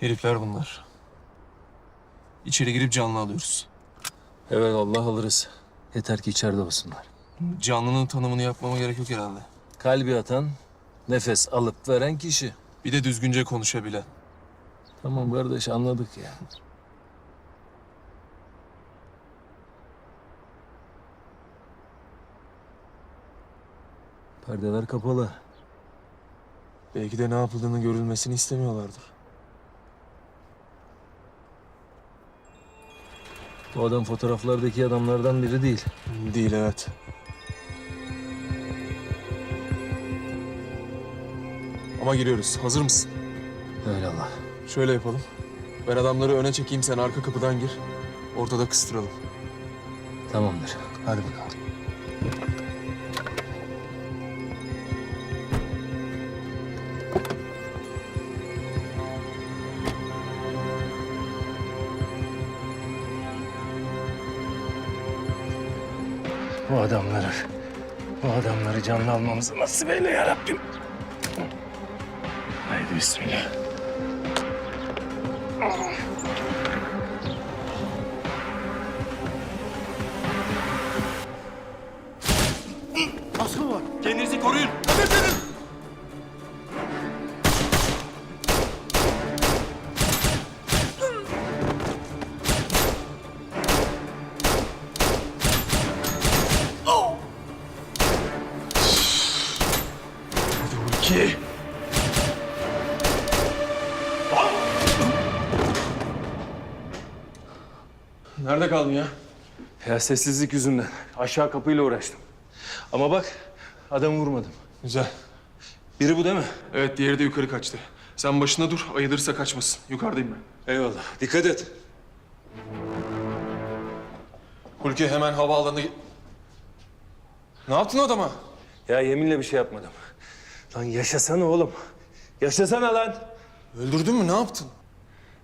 Herifler bunlar. İçeri girip canlı alıyoruz. Evet Allah alırız. Yeter ki içeride olsunlar. Canlının tanımını yapmama gerek yok herhalde. Kalbi atan, nefes alıp veren kişi. Bir de düzgünce konuşabilen. Tamam kardeş anladık ya. Perdeler kapalı. Belki de ne yapıldığını görülmesini istemiyorlardır. Bu adam fotoğraflardaki adamlardan biri değil. Değil evet. Ama giriyoruz. Hazır mısın? Öyle Allah. Şöyle yapalım. Ben adamları öne çekeyim sen arka kapıdan gir. Ortada kıstıralım. Tamamdır. Hadi bakalım. Bu adamları, bu adamları canlı almamızı nasip eyle ya Rabbim. Haydi bismillah. İki. Nerede kaldın ya? Ya sessizlik yüzünden aşağı kapıyla uğraştım. Ama bak adamı vurmadım. Güzel. Biri bu değil mi? Evet diğeri de yukarı kaçtı. Sen başına dur ayılırsa kaçmasın. Yukarıdayım ben. Eyvallah. Dikkat et. Hulki hemen havaalanına... Ne yaptın adama? Ya yeminle bir şey yapmadım. Lan yaşasana oğlum. Yaşasana lan. Öldürdün mü? Ne yaptın?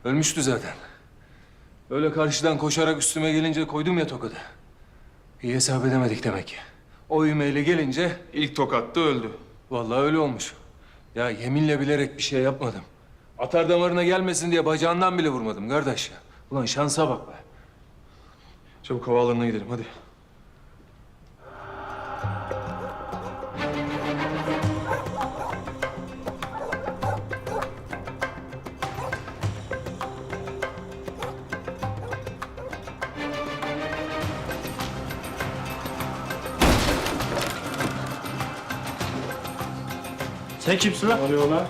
Ölmüştü zaten. Öyle karşıdan koşarak üstüme gelince koydum ya tokadı. İyi hesap edemedik demek ki. O ivmeyle gelince İlk tokatta öldü. vallahi öyle olmuş. Ya yeminle bilerek bir şey yapmadım. Atar damarına gelmesin diye bacağından bile vurmadım kardeş ya. Ulan şansa bak be. Çabuk havaalanına gidelim hadi. Sen kimsin lan? oluyor lan?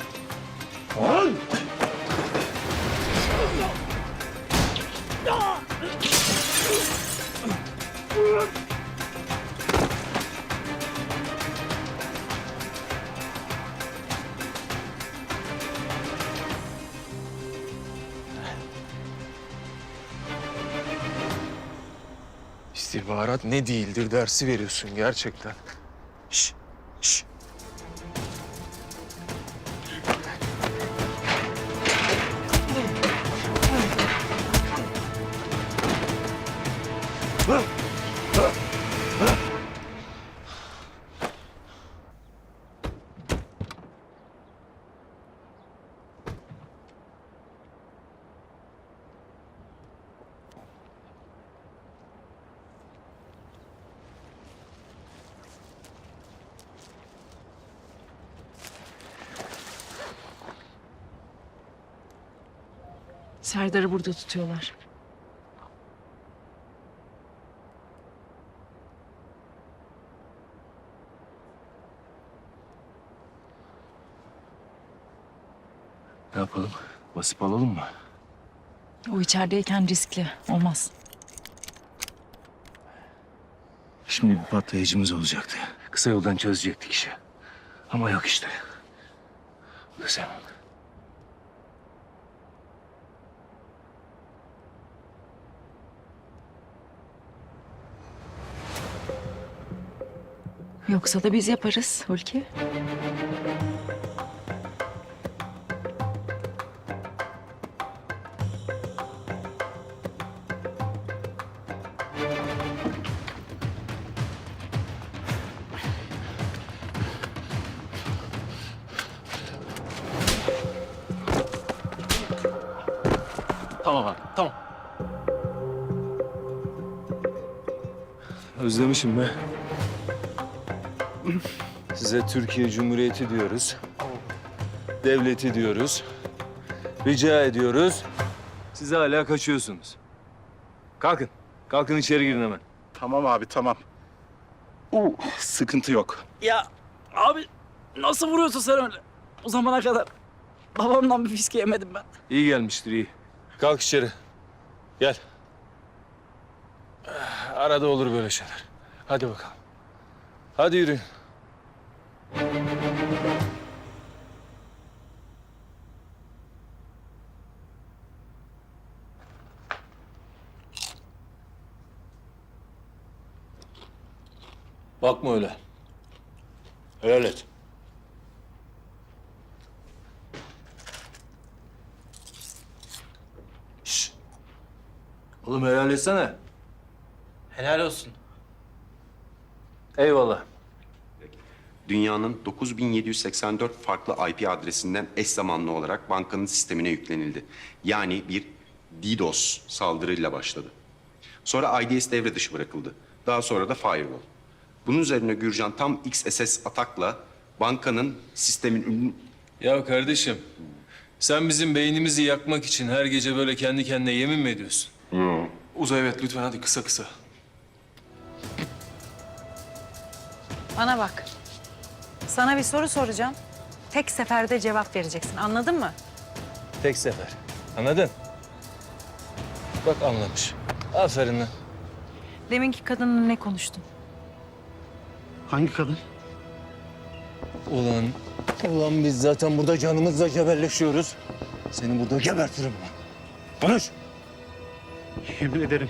İstihbarat ne değildir dersi veriyorsun gerçekten. Serdar'ı burada tutuyorlar. Ne yapalım? Basıp alalım mı? O içerideyken riskli. Olmaz. Şimdi bir patlayıcımız olacaktı. Kısa yoldan çözecektik işi. Ama yok işte. Sen. Yoksa da biz yaparız Hulki. Tamam tamam. Özlemişim be. Size Türkiye Cumhuriyeti diyoruz. Devleti diyoruz. Rica ediyoruz. Siz hala kaçıyorsunuz. Kalkın. Kalkın içeri girin hemen. Tamam abi tamam. Uh, sıkıntı yok. Ya abi nasıl vuruyorsun sen öyle? O zamana kadar babamdan bir fiske yemedim ben. İyi gelmiştir iyi. Kalk içeri. Gel. Arada olur böyle şeyler. Hadi bakalım. Hadi yürüyün. Bakma öyle. Helal et. Şş. Oğlum helal etsene. Helal olsun. Eyvallah. Dünyanın 9784 farklı IP adresinden eş zamanlı olarak bankanın sistemine yüklenildi. Yani bir DDoS saldırıyla başladı. Sonra IDS devre dışı bırakıldı. Daha sonra da firewall. Bunun üzerine Gürcan tam XSS atakla bankanın sistemin Ya kardeşim, sen bizim beynimizi yakmak için her gece böyle kendi kendine yemin mi ediyorsun? Uzay evet lütfen hadi kısa kısa. Bana bak. Sana bir soru soracağım. Tek seferde cevap vereceksin. Anladın mı? Tek sefer. Anladın? Bak anlamış. Aferin lan. Deminki kadınla ne konuştun? Hangi kadın? Ulan, ulan biz zaten burada canımızla cebelleşiyoruz. Seni burada gebertirim lan. Konuş. Yemin ederim.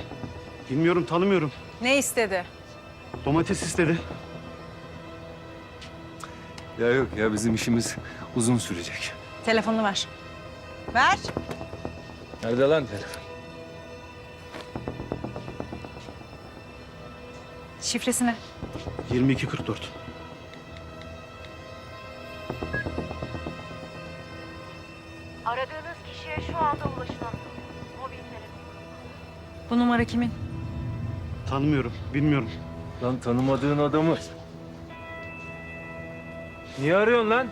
Bilmiyorum tanımıyorum. Ne istedi? Domates istedi. Ya yok ya bizim işimiz uzun sürecek. Telefonunu ver. Ver. Nerede lan telefon? Şifresini. 2244. Aradığınız kişiye şu anda ulaşılamıyor. Mobil telefon. Bu numara kimin? Tanımıyorum. Bilmiyorum. Lan tanımadığın adamı. Niye arıyorsun lan?